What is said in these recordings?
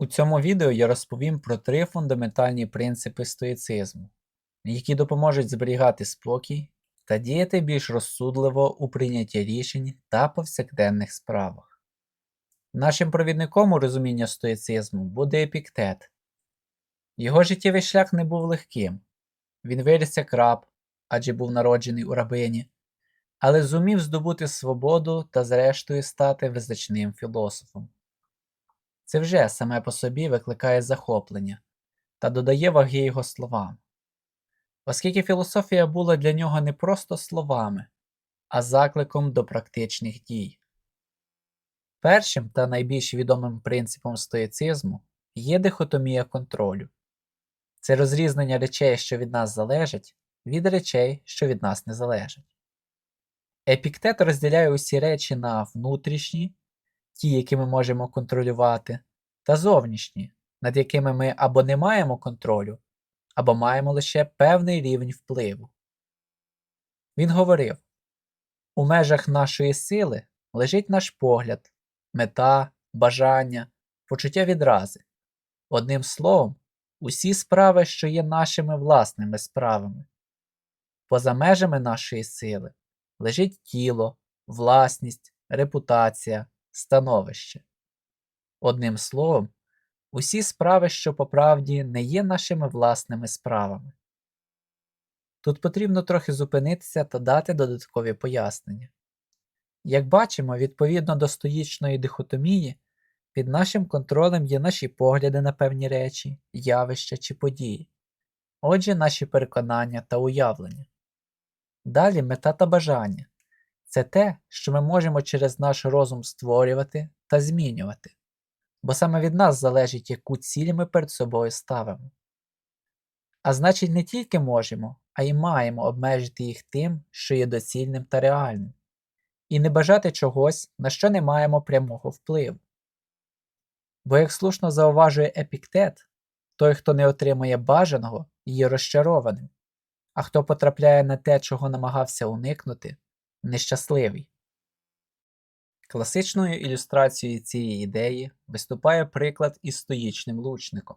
У цьому відео я розповім про три фундаментальні принципи стоїцизму, які допоможуть зберігати спокій та діяти більш розсудливо у прийнятті рішень та повсякденних справах. Нашим провідником у розуміння стоїцизму буде епіктет. Його життєвий шлях не був легким. Він виріс як раб, адже був народжений у рабині, але зумів здобути свободу та зрештою стати визначним філософом. Це вже саме по собі викликає захоплення та додає ваги його словам, оскільки філософія була для нього не просто словами, а закликом до практичних дій. Першим та найбільш відомим принципом стоїцизму є дихотомія контролю це розрізнення речей, що від нас залежать, від речей, що від нас не залежать. Епіктет розділяє усі речі на внутрішні, ті, які ми можемо контролювати, та зовнішні, над якими ми або не маємо контролю, або маємо лише певний рівень впливу. Він говорив у межах нашої сили лежить наш погляд, мета, бажання, почуття відрази. Одним словом, усі справи, що є нашими власними справами. Поза межами нашої сили лежить тіло, власність, репутація, становище. Одним словом, усі справи, що по правді не є нашими власними справами. Тут потрібно трохи зупинитися та дати додаткові пояснення. Як бачимо, відповідно до стоїчної дихотомії, під нашим контролем є наші погляди на певні речі, явища чи події, отже, наші переконання та уявлення. Далі мета та бажання це те, що ми можемо через наш розум створювати та змінювати, бо саме від нас залежить, яку ціль ми перед собою ставимо. А значить, не тільки можемо, а й маємо обмежити їх тим, що є доцільним та реальним, і не бажати чогось, на що не маємо прямого впливу. Бо, як слушно зауважує епіктет, той, хто не отримує бажаного, є розчарованим, а хто потрапляє на те, чого намагався уникнути, нещасливий. Класичною ілюстрацією цієї ідеї виступає приклад із стоїчним лучником.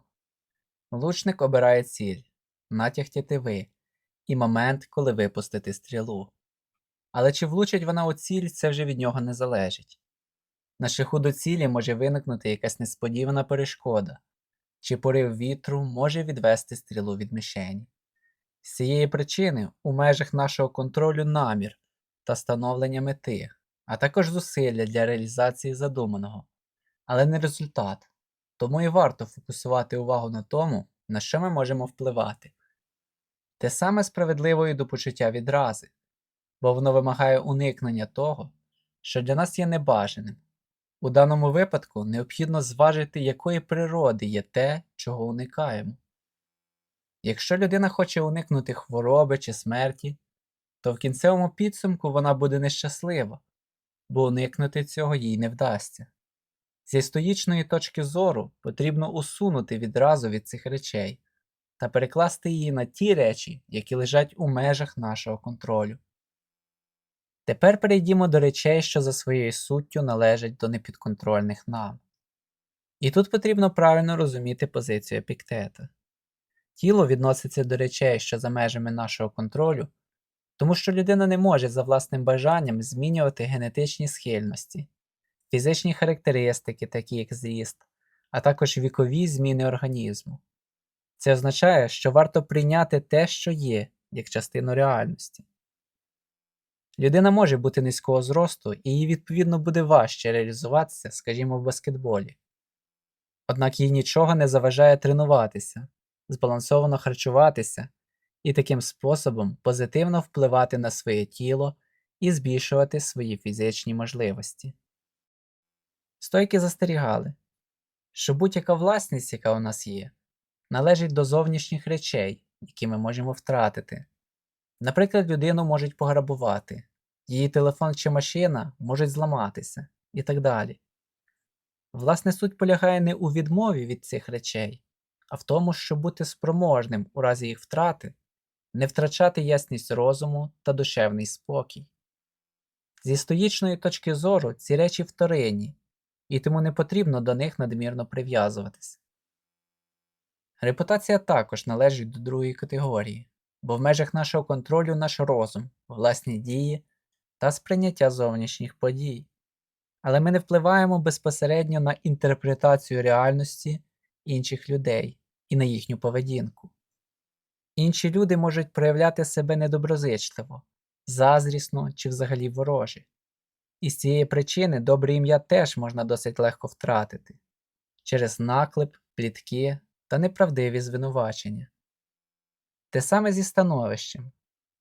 Лучник обирає ціль, натяг тятиви і момент, коли випустити стрілу. Але чи влучить вона у ціль, це вже від нього не залежить. На шляху до цілі може виникнути якась несподівана перешкода, чи порив вітру може відвести стрілу від мішені. З цієї причини у межах нашого контролю намір та становлення мети, а також зусилля для реалізації задуманого, але не результат. Тому і варто фокусувати увагу на тому, на що ми можемо впливати. Те саме справедливо і до почуття відрази, бо воно вимагає уникнення того, що для нас є небажаним. У даному випадку необхідно зважити, якої природи є те, чого уникаємо. Якщо людина хоче уникнути хвороби чи смерті, то в кінцевому підсумку вона буде нещаслива, бо уникнути цього їй не вдасться. Зі стоїчної точки зору потрібно усунути відразу від цих речей та перекласти її на ті речі, які лежать у межах нашого контролю. Тепер перейдімо до речей, що за своєю суттю належать до непідконтрольних нам. І тут потрібно правильно розуміти позицію епіктета. Тіло відноситься до речей, що за межами нашого контролю, тому що людина не може за власним бажанням змінювати генетичні схильності, фізичні характеристики, такі як зріст, а також вікові зміни організму. Це означає, що варто прийняти те, що є, як частину реальності. Людина може бути низького зросту, і їй відповідно буде важче реалізуватися, скажімо, в баскетболі. Однак їй нічого не заважає тренуватися, збалансовано харчуватися і таким способом позитивно впливати на своє тіло і збільшувати свої фізичні можливості. Стойки застерігали, що будь-яка власність, яка у нас є, належить до зовнішніх речей, які ми можемо втратити. Наприклад, людину можуть пограбувати, її телефон чи машина можуть зламатися і так далі. Власне, суть полягає не у відмові від цих речей, а в тому, щоб бути спроможним у разі їх втрати, не втрачати ясність розуму та душевний спокій. Зі стоїчної точки зору ці речі вторинні, і тому не потрібно до них надмірно прив'язуватись. Репутація також належить до другої категорії, бо в межах нашого контролю наш розум, власні дії та сприйняття зовнішніх подій. Але ми не впливаємо безпосередньо на інтерпретацію реальності інших людей і на їхню поведінку. Інші люди можуть проявляти себе недоброзичливо, заздрісно чи взагалі вороже. І з цієї причини добре ім'я теж можна досить легко втратити через наклеп, плітки та неправдиві звинувачення. Те саме зі становищем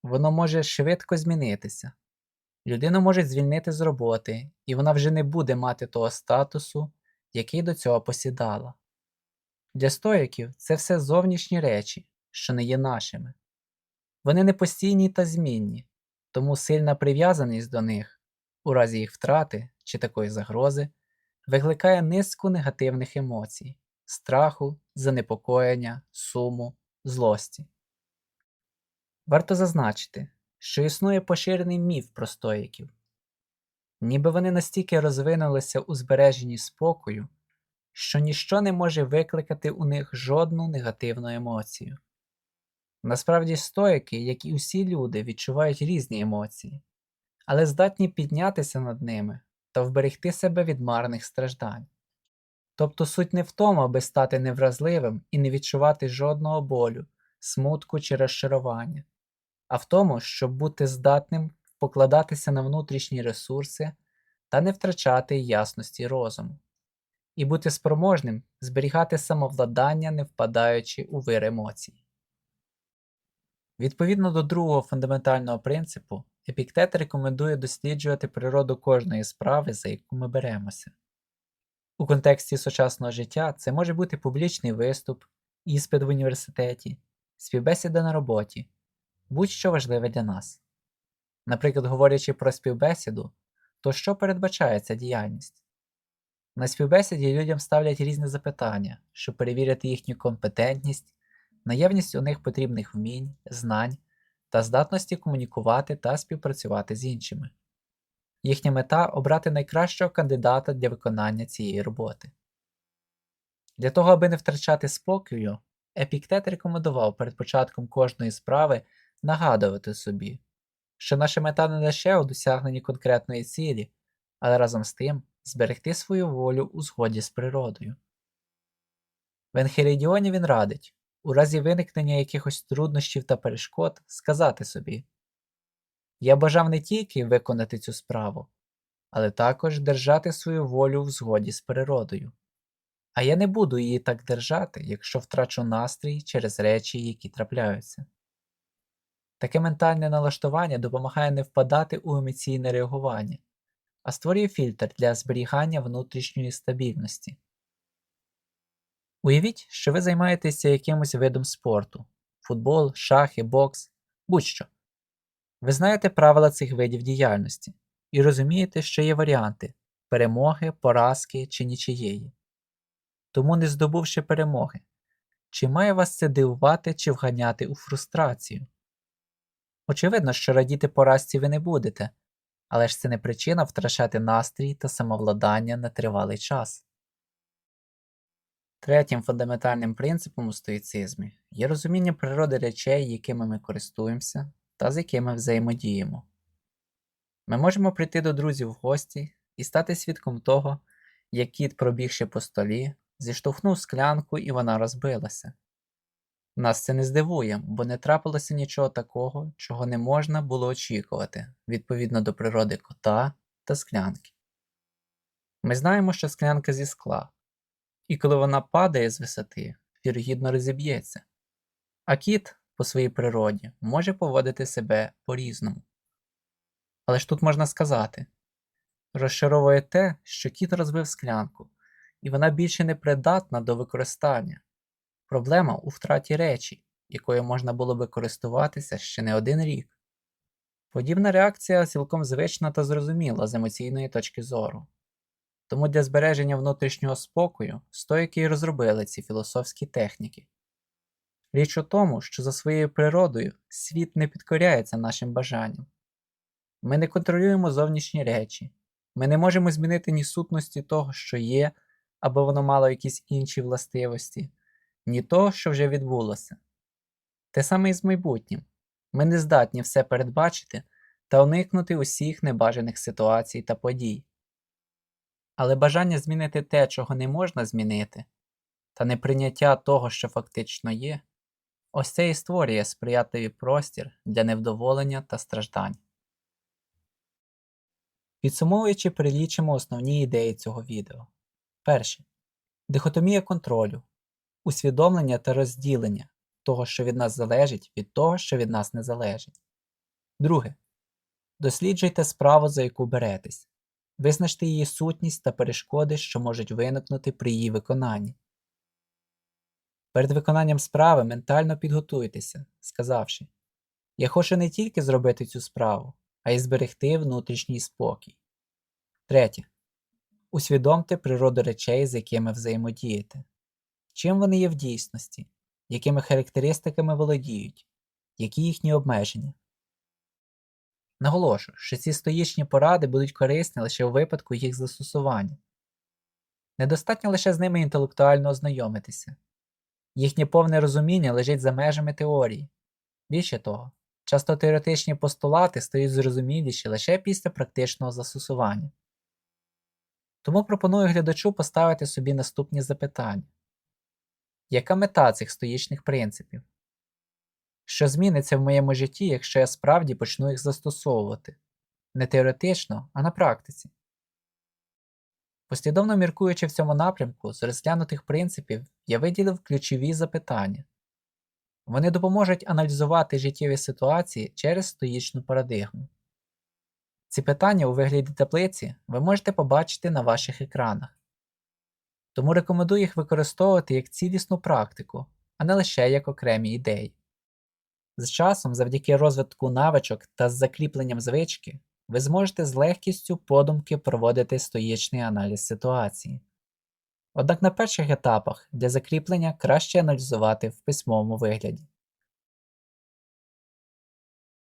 воно може швидко змінитися. Людину можуть звільнити з роботи, і вона вже не буде мати того статусу, який до цього посідала. Для стоїків це все зовнішні речі, що не є нашими. Вони не постійні та змінні, тому сильна прив'язаність до них, у разі їх втрати чи такої загрози, викликає низку негативних емоцій, страху, занепокоєння, суму, злості. Варто зазначити, що існує поширений міф про стоїків. Ніби вони настільки розвинулися у збереженні спокою, що ніщо не може викликати у них жодну негативну емоцію. Насправді стоїки, як і усі люди, відчувають різні емоції, але здатні піднятися над ними та вберегти себе від марних страждань. Тобто суть не в тому, аби стати невразливим і не відчувати жодного болю, смутку чи розчарування, а в тому, щоб бути здатним покладатися на внутрішні ресурси та не втрачати ясності розуму, і бути спроможним зберігати самовладання, не впадаючи у вир емоцій. Відповідно до другого фундаментального принципу, Епіктет рекомендує досліджувати природу кожної справи, за яку ми беремося. У контексті сучасного життя це може бути публічний виступ, іспит в університеті, співбесіда на роботі, будь-що важливе для нас. Наприклад, говорячи про співбесіду, то що передбачає ця діяльність? На співбесіді людям ставлять різні запитання, щоб перевірити їхню компетентність, наявність у них потрібних вмінь, знань та здатності комунікувати та співпрацювати з іншими. Їхня мета обрати найкращого кандидата для виконання цієї роботи. Для того, аби не втрачати спокою, Епіктет рекомендував перед початком кожної справи нагадувати собі, що наша мета не лише у досягненні конкретної цілі, але разом з тим зберегти свою волю у згоді з природою. В Енхерідіоні він радить у разі виникнення якихось труднощів та перешкод сказати собі Я бажав не тільки виконати цю справу, але також держати свою волю в згоді з природою. А я не буду її так держати, якщо втрачу настрій через речі, які трапляються. Таке ментальне налаштування допомагає не впадати у емоційне реагування, а створює фільтр для зберігання внутрішньої стабільності. Уявіть, що ви займаєтеся якимось видом спорту футбол, шахи, бокс, будь-що. Ви знаєте правила цих видів діяльності і розумієте, що є варіанти перемоги, поразки чи нічиєї. Тому, не здобувши перемоги, чи має вас це дивувати чи вганяти у фрустрацію? Очевидно, що радіти поразці ви не будете, але ж це не причина втрачати настрій та самовладання на тривалий час. Третім фундаментальним принципом у стоїцизмі є розуміння природи речей, якими ми користуємося та з якими взаємодіємо. Ми можемо прийти до друзів в гості і стати свідком того, як кіт, пробігши по столі, зіштовхнув склянку і вона розбилася. Нас це не здивує, бо не трапилося нічого такого, чого не можна було очікувати відповідно до природи кота та склянки. Ми знаємо, що склянка зі скла, і коли вона падає з висоти, вірогідно розіб'ється. А кіт, по своїй природі, може поводити себе по-різному. Але ж тут можна сказати розчаровує те, що кіт розбив склянку, і вона більше не придатна до використання. Проблема у втраті речі, якою можна було би користуватися ще не один рік. Подібна реакція цілком звична та зрозуміла з емоційної точки зору. Тому для збереження внутрішнього спокою стоїки й розробили ці філософські техніки. Річ у тому, що за своєю природою світ не підкоряється нашим бажанням. Ми не контролюємо зовнішні речі, Ми не можемо змінити ні сутності того, що є, або воно мало якісь інші властивості, ні того, що вже відбулося. Те саме і з майбутнім. Ми не здатні все передбачити та уникнути усіх небажаних ситуацій та подій. Але бажання змінити те, чого не можна змінити, та неприйняття того, що фактично є, ось це і створює сприятливий простір для невдоволення та страждань. Підсумовуючи, перелічимо основні ідеї цього відео. Перше. Дихотомія контролю, усвідомлення та розділення того, що від нас залежить, від того, що від нас не залежить. Друге. Досліджуйте справу, за яку беретесь. Визначте її сутність та перешкоди, що можуть виникнути при її виконанні. Перед виконанням справи ментально підготуйтеся, сказавши: Я хочу не тільки зробити цю справу, а й зберегти внутрішній спокій. Третє. Усвідомте природу речей, з якими взаємодієте. Чим вони є в дійсності, якими характеристиками володіють, які їхні обмеження. Наголошую, що ці стоїчні поради будуть корисні лише у випадку їх застосування. Недостатньо лише з ними інтелектуально ознайомитися. Їхнє повне розуміння лежить за межами теорії. Більше того, часто теоретичні постулати стають зрозуміліші лише після практичного застосування. Тому пропоную глядачу поставити собі наступні запитання: яка мета цих стоїчних принципів? Що зміниться в моєму житті, якщо я справді почну їх застосовувати не теоретично, а на практиці? Послідовно міркуючи в цьому напрямку, з розглянутих принципів я виділив ключові запитання. Вони допоможуть аналізувати життєві ситуації через стоїчну парадигму. Ці питання у вигляді таблиці ви можете побачити на ваших екранах. Тому рекомендую їх використовувати як цілісну практику, а не лише як окремі ідеї. З часом, завдяки розвитку навичок та з закріпленням звички, ви зможете з легкістю подумки проводити стоїчний аналіз ситуації. Однак на перших етапах для закріплення краще аналізувати в письмовому вигляді.